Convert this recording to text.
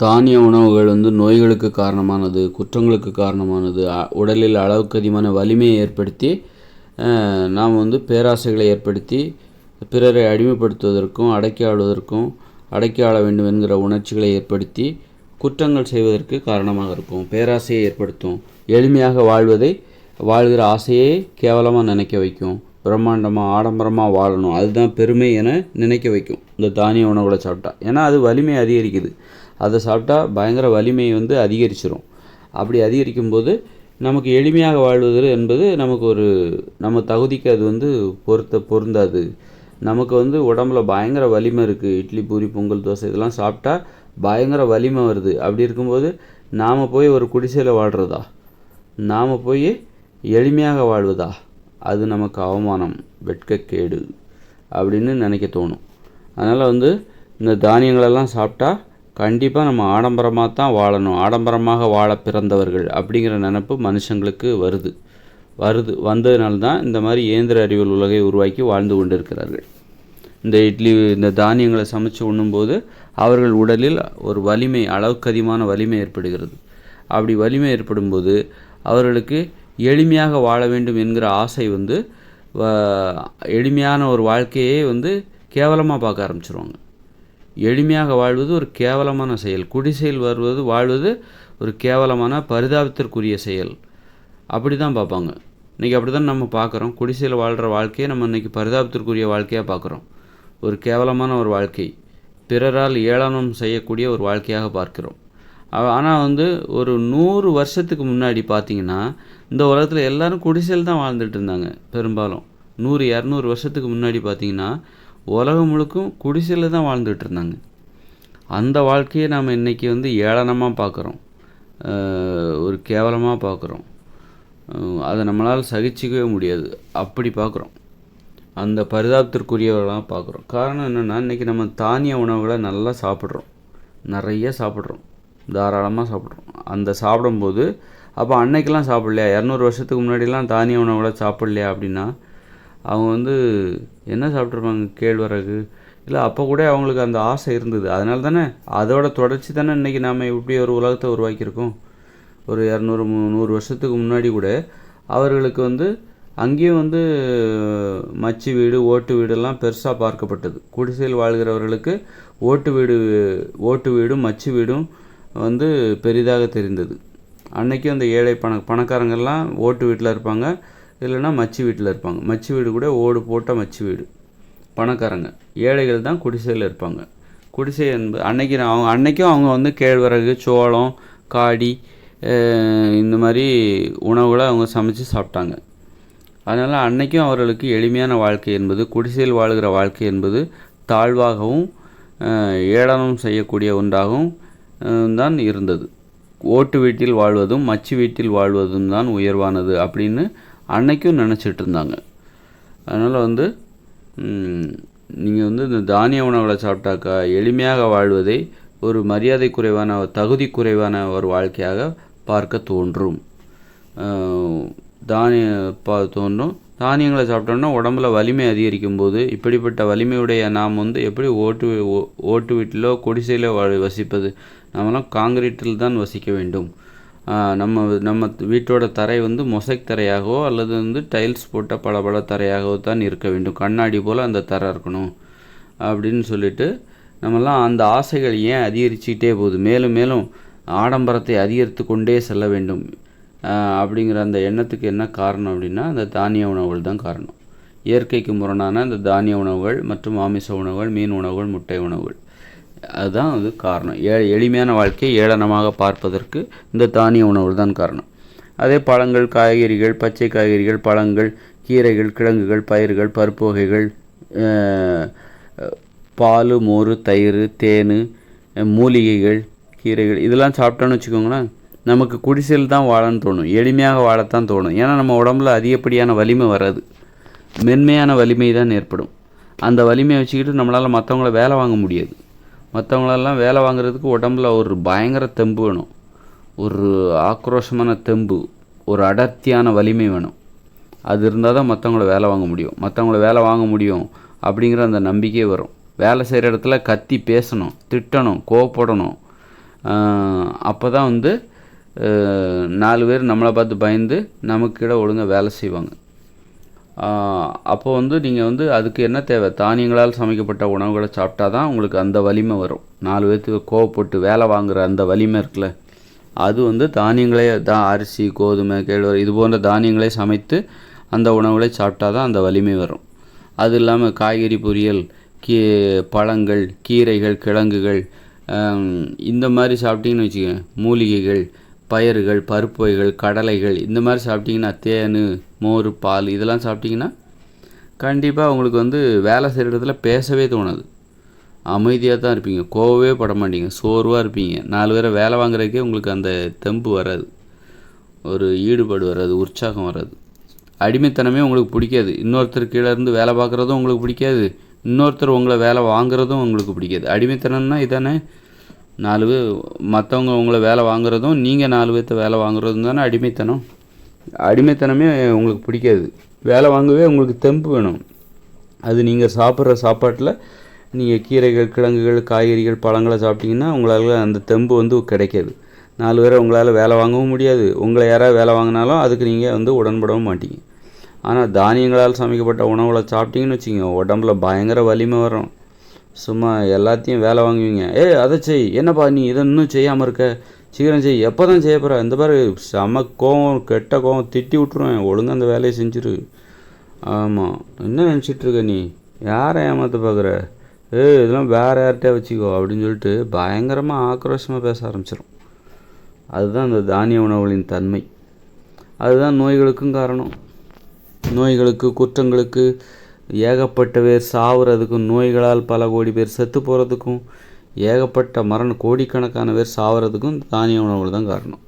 தானிய உணவுகள் வந்து நோய்களுக்கு காரணமானது குற்றங்களுக்கு காரணமானது அ- உடலில் அளவுக்கு அதிகமான வலிமையை ஏற்படுத்தி நாம் வந்து பேராசைகளை ஏற்படுத்தி பிறரை அடிமைப்படுத்துவதற்கும் அடக்கி ஆளுவதற்கும் அடக்கி ஆள வேண்டும் என்கிற உணர்ச்சிகளை ஏற்படுத்தி குற்றங்கள் செய்வதற்கு காரணமாக இருக்கும் பேராசையை ஏற்படுத்தும் எளிமையாக வாழ்வதை வாழ்கிற ஆசையை கேவலமாக நினைக்க வைக்கும் பிரம்மாண்டமாக ஆடம்பரமாக வாழணும் அதுதான் பெருமை என நினைக்க வைக்கும் இந்த தானிய உணவுகளை சாப்பிட்டா. ஏன்னா அது வலிமை அதிகரிக்குது. அதை சாப்பிட்டா பயங்கர வலிமை வந்து அதிகரிச்சிரும். அப்படி அதிகரிக்கும் போது நமக்கு எளிமையாக வாழ்வது என்பது நமக்கு ஒரு நம்ம தகுதிக்கு அது வந்து பொருத்த பொருந்தாது. நமக்கு வந்து உடம்புல பயங்கர வலிமை இருக்குது இட்லி பூரி பொங்கல் தோசை இதெல்லாம் சாப்பிட்டா பயங்கர வலிமை வருது. அப்படி இருக்கும்போது நாம் போய் ஒரு குடிசையில் வாழ்கிறதா நாம் போய் எளிமையாக வாழ்வதா? அது நமக்கு அவமானம் வெட்கக்கேடு அப்படின்னு நினைக்க தோணும். அதனால் வந்து இந்த தானியங்களெல்லாம் சாப்பிட்டா கண்டிப்பாக நம்ம ஆடம்பரமாக தான் வாழணும். ஆடம்பரமாக வாழ பிறந்தவர்கள் அப்படிங்கிற நினப்பு மனுஷங்களுக்கு வருது. வருது. வந்ததுனால தான் இந்த மாதிரி இயந்திர அறிவியல் உலகை உருவாக்கி வாழ்ந்து கொண்டிருக்கிறார்கள். இந்த இட்லி இந்த தானியங்களை சமைச்சு உண்ணும்போது அவர்கள் உடலில் ஒரு வலிமை அளவுக்கு அதிகமான வலிமை ஏற்படுகிறது. அப்படி வலிமை ஏற்படும்போது அவர்களுக்கு எளிமையாக வாழ வேண்டும் என்கிற ஆசை வந்து வ- எளிமையான ஒரு வாழ்க்கையே வந்து கேவலமாக பார்க்க ஆரம்பிச்சிருவாங்க. எளிமையாக வாழ்வது ஒரு கேவலமான செயல். குடிசையில் வருவது வாழ்வது ஒரு கேவலமான பரிதாபத்திற்குரிய செயல். அப்படி தான் பார்ப்பாங்க. இன்றைக்கி அப்படி தான் நம்ம பார்க்குறோம். குடிசையில் வாழ்கிற வாழ்க்கையை நம்ம இன்றைக்கி பரிதாபத்திற்குரிய வாழ்க்கையாக பார்க்குறோம். ஒரு கேவலமான ஒரு வாழ்க்கை. பிறரால் ஏளனம் செய்யக்கூடிய ஒரு வாழ்க்கையாக பார்க்கிறோம். ஆனால் வந்து ஒரு நூறு வருஷத்துக்கு முன்னாடி பார்த்தீங்கன்னா இந்த உலகத்தில் எல்லாரும் குடிசையில் தான் வாழ்ந்துட்டு இருந்தாங்க. பெரும்பாலும் நூறு இரநூறு வருஷத்துக்கு முன்னாடி பார்த்தீங்கன்னா உலகம் முழுக்கும் குடிசையில் தான் வாழ்ந்துட்டு இருந்தாங்க. அந்த வாழ்க்கையை நாம் இன்றைக்கி வந்து ஏளனமாக பார்க்குறோம். ஒரு கேவலமாக பார்க்குறோம். அதை நம்மளால் சகிச்சிக்கவே முடியாது. அப்படி பார்க்குறோம். அந்த பரிதாபத்திற்குரியவர்களாக பார்க்குறோம். காரணம் என்னென்னா இன்றைக்கி நம்ம தானிய உணவுகளை நல்லா சாப்பிட்றோம். நிறைய சாப்பிட்றோம். தாராளமாக சாப்பிட்றோம். அந்த சாப்பிடும்போது அப்போ அன்னைக்கெல்லாம் சாப்பிட்லையா? இரநூறு வருஷத்துக்கு முன்னாடிலாம் தானிய உணவுகளை சாப்பிட்லையா அப்படின்னா அவங்க வந்து என்ன சாப்பிட்ருப்பாங்க கேழ்வரகு. இல்லை அப்போ கூட அவங்களுக்கு அந்த ஆசை இருந்தது. அதனால தானே அதோட தொடர்ச்சி தானே இன்றைக்கி நாம் இப்படி ஒரு உலகத்தை உருவாக்கியிருக்கோம். ஒரு இரநூறு நூறு வருஷத்துக்கு முன்னாடி கூட அவர்களுக்கு வந்து அங்கேயும் வந்து மச்சு வீடு ஓட்டு வீடெல்லாம் பெருசாக பார்க்கப்பட்டது. குடிசையில் வாழ்கிறவர்களுக்கு ஓட்டு வீடு ஓட்டு வீடும் மச்சு வீடும் வந்து பெரிதாக தெரிந்தது. அன்னைக்கும் அந்த ஏழை பண பணக்காரங்கள்லாம் ஓட்டு வீட்டில் இருப்பாங்க. இல்லைன்னா மச்சு வீட்டில் இருப்பாங்க. மச்சி வீடு கூட ஓடு போட்ட மச்சி வீடு. பணக்காரங்க. ஏழைகள் தான் குடிசையில் இருப்பாங்க. குடிசை என்பது அன்னைக்கு நான் அவங்க அன்னைக்கும் அவங்க வந்து கேழ்வரகு சோளம் காடி இந்த மாதிரி உணவுகளை அவங்க சமைச்சு சாப்பிட்டாங்க. அதனால் அன்னைக்கும் அவர்களுக்கு எளிமையான வாழ்க்கை என்பது குடிசையில் வாழ்கிற வாழ்க்கை என்பது தாழ்வாகவும் ஏளனம் செய்யக்கூடிய ஒன்றாகவும் தான் இருந்தது. ஓட்டு வீட்டில் வாழ்வதும் மச்சு வீட்டில் வாழ்வதும் தான் உயர்வானது அப்படின்னு அன்னைக்கும் நினச்சிட்டு இருந்தாங்க. அதனால் வந்து நீங்கள் வந்து இந்த தானிய உணவுகளை சாப்பிட்டாக்கா எளிமையாக வாழ்வதை ஒரு மரியாதை குறைவான தகுதி குறைவான ஒரு வாழ்க்கையாக பார்க்க தோன்றும். தானிய பா தோன்றும். தானியங்களை சாப்பிட்டோம்னா உடம்புல வலிமை அதிகரிக்கும் போது இப்படிப்பட்ட வலிமையுடைய நாம் வந்து எப்படி ஓட்டு ஓட்டு வீட்டிலோ குடிசையிலோ வாழ வசிப்பது? நாமெல்லாம் காங்கிரீட்டில் தான் வசிக்க வேண்டும். நம்ம நம்ம வீட்டோட தரை வந்து மொசைக் தரையாகவோ அல்லது வந்து டைல்ஸ் போட்ட பளபள தரையாகவோ தான் இருக்க வேண்டும். கண்ணாடி போல் அந்த தரை இருக்கணும் அப்படின்னு சொல்லிட்டு நம்மலாம் அந்த ஆசைகள் ஏன் அதிகரிச்சுக்கிட்டே போகுது? மேலும் மேலும் ஆடம்பரத்தை அதிகரித்து கொண்டே செல்ல வேண்டும். அப்படிங்கிற அந்த எண்ணத்துக்கு என்ன காரணம் அப்படின்னா அந்த தானிய உணவுகள் தான் காரணம். இயற்கைக்கு முரணான அந்த தானிய உணவுகள் மற்றும் மாமிச உணவுகள் மீன் உணவுகள் முட்டை உணவுகள். அதுதான் அது காரணம். ஏ எளிமையான வாழ்க்கையை ஏளனமாக பார்ப்பதற்கு இந்த தானிய உணவுகள் தான் காரணம். அதே பழங்கள் காய்கறிகள் பச்சை காய்கறிகள் பழங்கள் கீரைகள் கிழங்குகள் பயிர்கள் பருப்பு வகைகள் பால் மோர் தயிர் தேன் மூலிகைகள் கீரைகள் இதெல்லாம் சாப்பிட்டோன்னு வச்சுக்கோங்களேன் நமக்கு குடிசையில் தான் வாழன்னு தோணும். எளிமையாக வாழத்தான் தோணும். ஏன்னா நம்ம உடம்புல அதிகப்படியான வலிமை வராது. மென்மையான வலிமை தான் ஏற்படும். அந்த வலிமையை வச்சுக்கிட்டு நம்மளால் மற்றவங்கள வேலை வாங்க முடியாது. மற்றவங்களெல்லாம் வேலை வாங்குறதுக்கு உடம்புல ஒரு பயங்கர தெம்பு வேணும். ஒரு ஆக்ரோஷமான தெம்பு ஒரு அடர்த்தியான வலிமை வேணும். அது இருந்தால் தான் மற்றவங்கள வேலை வாங்க முடியும். மற்றவங்கள வேலை வாங்க முடியும் அப்படிங்கிற அந்த நம்பிக்கையே வரும். வேலை செய்கிற இடத்துல கத்தி பேசணும் திட்டணும் கோவப்படணும். அப்போ தான் வந்து நாலு பேர் நம்மளை பார்த்து பயந்து நமக்கிட ஒழுங்காக வேலை செய்வாங்க. அப்போ வந்து நீங்கள் வந்து அதுக்கு என்ன தேவை? தானியங்களால் சமைக்கப்பட்ட உணவுகளை சாப்பிட்டா தான் உங்களுக்கு அந்த வலிமை வரும். நாலு பேர்த்துக்கு கோவப்பட்டு வேலை வாங்குற அந்த வலிமை இருக்குல்ல. அது வந்து தானியங்களே தான் அரிசி கோதுமை கேழ்வரை இது போன்ற தானியங்களே சமைத்து அந்த உணவுகளை சாப்பிட்டா தான் அந்த வலிமை வரும். அது இல்லாமல் காய்கறி பொரியல் கீ பழங்கள் கீரைகள் கிழங்குகள் இந்த மாதிரி சாப்பிட்டீங்கன்னு வச்சுக்கோங்க. மூலிகைகள் பயிர்கள் பருப்பு வகைகள் கடலைகள் இந்த மாதிரி சாப்பிட்டிங்கன்னா தேன் மோர் பால் இதெல்லாம் சாப்பிட்டிங்கன்னா கண்டிப்பாக உங்களுக்கு வந்து வேலை செய்கிற இடத்துல பேசவே தோணாது. அமைதியாக தான் இருப்பீங்க. கோவவே பட மாட்டீங்க. சோர்வாக இருப்பீங்க. நாலு பேரை வேலை வாங்குறதுக்கே உங்களுக்கு அந்த தெம்பு வராது. ஒரு ஈடுபாடு வராது. உற்சாகம் வராது. அடிமைத்தனமே உங்களுக்கு பிடிக்காது. இன்னொருத்தர் கீழே இருந்து வேலை பார்க்குறதும் உங்களுக்கு பிடிக்காது. இன்னொருத்தர் உங்களை வேலை வாங்குறதும் உங்களுக்கு பிடிக்காது. அடிமைத்தனம்னா இதானே? நாலு பேர் மற்றவங்க உங்களை வேலை வாங்குறதும் நீங்கள் நாலு பேர்த்த வேலை வாங்குறதும் தானே அடிமைத்தனம்? அடிமைத்தனமே உங்களுக்கு பிடிக்காது. வேலை வாங்கவே உங்களுக்கு தெம்பு வேணும். அது நீங்கள் சாப்பிட்ற சாப்பாட்டில் நீங்கள் கீரைகள் கிழங்குகள் காய்கறிகள் பழங்களை சாப்பிட்டீங்கன்னா உங்களால் அந்த தெம்பு வந்து கிடைக்காது. நாலு பேரை உங்களால் வேலை வாங்கவும் முடியாது. உங்களை யாராவது வேலை வாங்கினாலும் அதுக்கு நீங்கள் வந்து உடன்படவும் மாட்டீங்க. ஆனால் தானியங்களால் சமைக்கப்பட்ட உணவுகளை சாப்பிட்டீங்கன்னு வச்சுக்கோங்க உடம்புல பயங்கர வலிமை வரும். சும்மா எல்லாத்தையும் வேலை வாங்குவீங்க. ஏய் அதை செய். என்னப்பா நீ இதை இன்னும் செய்யாமல் இருக்க? சீக்கிரம் செய். எப்போ தான் செய்ய போகிற இந்த பாரு செம கோவம் கெட்ட கோவம். திட்டி விட்ருவேன் ஒழுங்காக அந்த வேலையை செஞ்சிரு. ஆமாம் என்ன நினச்சிட்டு இருக்க நீ? யாரை ஏமாற்ற பார்க்குற ஏ இதெல்லாம் வேறு யார்கிட்டே வச்சுக்கோ அப்படின்னு சொல்லிட்டு பயங்கரமாக ஆக்ரோஷமாக பேச ஆரம்பிச்சிடும் அதுதான் அந்த தானிய உணவுகளின் தன்மை. அதுதான் நோய்களுக்கும் காரணம். நோய்களுக்கு குற்றங்களுக்கு ஏகப்பட்ட பேர் சாவுறதுக்கும் நோய்களால் பல கோடி பேர் செத்து போகிறதுக்கும் ஏகப்பட்ட மரண கோடிக்கணக்கான பேர் சாவறதுக்கும் தானிய உணவுகள் தான் காரணம்.